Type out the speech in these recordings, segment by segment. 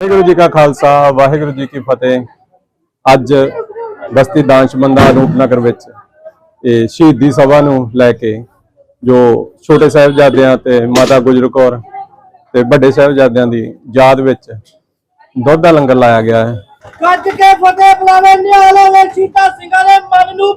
ਵਾਹਿਗੁਰੂ ਜੀ ਕਾ ਖਾਲਸਾ, ਵਾਹਿਗੁਰੂ ਜੀ ਕੀ ਫਤਿਹ। ਅੱਜ ਬਸਤੀ ਦਾਨਸ਼ਮੰਦਾ ਰੂਪਨਗਰ ਵਿੱਚ ਇਹ ਸ਼ਹੀਦੀ ਸਭਾ ਨੂੰ ਲੈ ਕੇ ਜੋ ਛੋਟੇ ਸਾਹਿਬਜ਼ਾਦਿਆਂ ਤੇ ਮਾਤਾ ਗੁਜਰ ਕੌਰ ਤੇ ਵੱਡੇ ਸਾਹਿਬਜ਼ਾਦਿਆਂ ਦੀ ਯਾਦ ਵਿੱਚ ਦੁੱਧ ਦਾ ਲੰਗਰ ਲਾਇਆ ਗਿਆ ਹੈ। ਗੱਜ ਕੇ ਫਤਿਹ ਬੁਲਾਵੇ, ਨਿਹਾਲੇ ਨੇ ਸੀਤਾ ਸਿੰਘਾਂ ਦੇ ਮਨ ਨੂੰ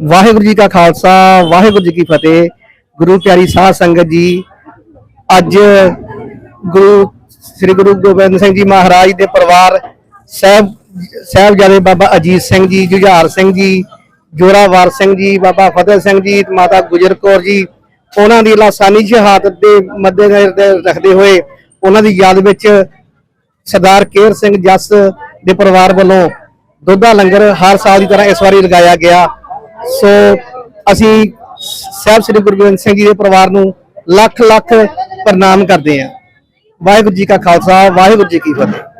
ਵਾਹਿਗੁਰੂ ਜੀ ਕਾ ਖਾਲਸਾ, ਵਾਹਿਗੁਰੂ ਜੀ ਕੀ ਫਤਿਹ। ਗੁਰੂ ਪਿਆਰੀ ਸਾਧ ਸੰਗਤ ਜੀ, ਅੱਜ ਗੁਰੂ ਸ੍ਰੀ ਗੁਰੂ ਗੋਬਿੰਦ ਸਿੰਘ ਜੀ ਮਹਾਰਾਜ ਦੇ ਪਰਿਵਾਰ ਸਾਹਿਬ, ਸਾਹਿਬਜ਼ਾਦੇ ਬਾਬਾ ਅਜੀਤ ਸਿੰਘ ਜੀ, ਜੁਝਾਰ ਸਿੰਘ ਜੀ, ਜੋਰਾਵਰ ਸਿੰਘ ਜੀ, ਬਾਬਾ ਫਤਿਹ ਸਿੰਘ ਜੀ, ਮਾਤਾ ਗੁਜਰ ਕੌਰ ਜੀ, ਉਹਨਾਂ ਦੀ ਲਾਸਾਨੀ ਸ਼ਹਾਦਤ ਦੇ ਮੱਦੇਨਜ਼ਰ ਰੱਖਦੇ ਹੋਏ ਉਹਨਾਂ ਦੀ ਯਾਦ ਵਿੱਚ ਸਰਦਾਰ ਕੇਰ ਸਿੰਘ ਜੱਸ ਦੇ ਪਰਿਵਾਰ ਵੱਲੋਂ ਦੁੱਧਾ ਲੰਗਰ ਹਰ ਸਾਲ ਦੀ ਤਰ੍ਹਾਂ ਇਸ ਵਾਰੀ ਲਗਾਇਆ ਗਿਆ। ਸੋ ਅਸੀਂ ਸਾਹਿਬ ਸ੍ਰੀ ਗੁਰੂ ਗੋਬਿੰਦ ਸਿੰਘ ਜੀ ਦੇ ਪਰਿਵਾਰ ਨੂੰ ਲੱਖ ਲੱਖ ਪ੍ਰਣਾਮ ਕਰਦੇ ਹਾਂ। ਵਾਹਿਗੁਰੂ ਜੀ ਕਾ ਖਾਲਸਾ, ਵਾਹਿਗੁਰੂ ਜੀ ਕੀ ਫਤਿਹ।